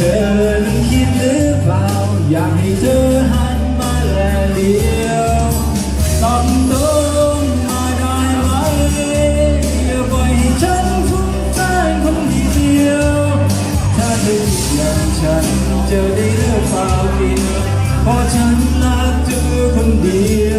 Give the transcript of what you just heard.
ธอนั้นคิดหรือเปล่า อยากให้เธอหันมาแลเลียวตอบตรงมาได้ไหมอย่าปล่อยให้ฉันฟุ้งซ่านคนเดียว ถ้าเธอคิดอย่างฉันจะได้เลือกเปล่าผิดเพราะฉันนั้นเดียว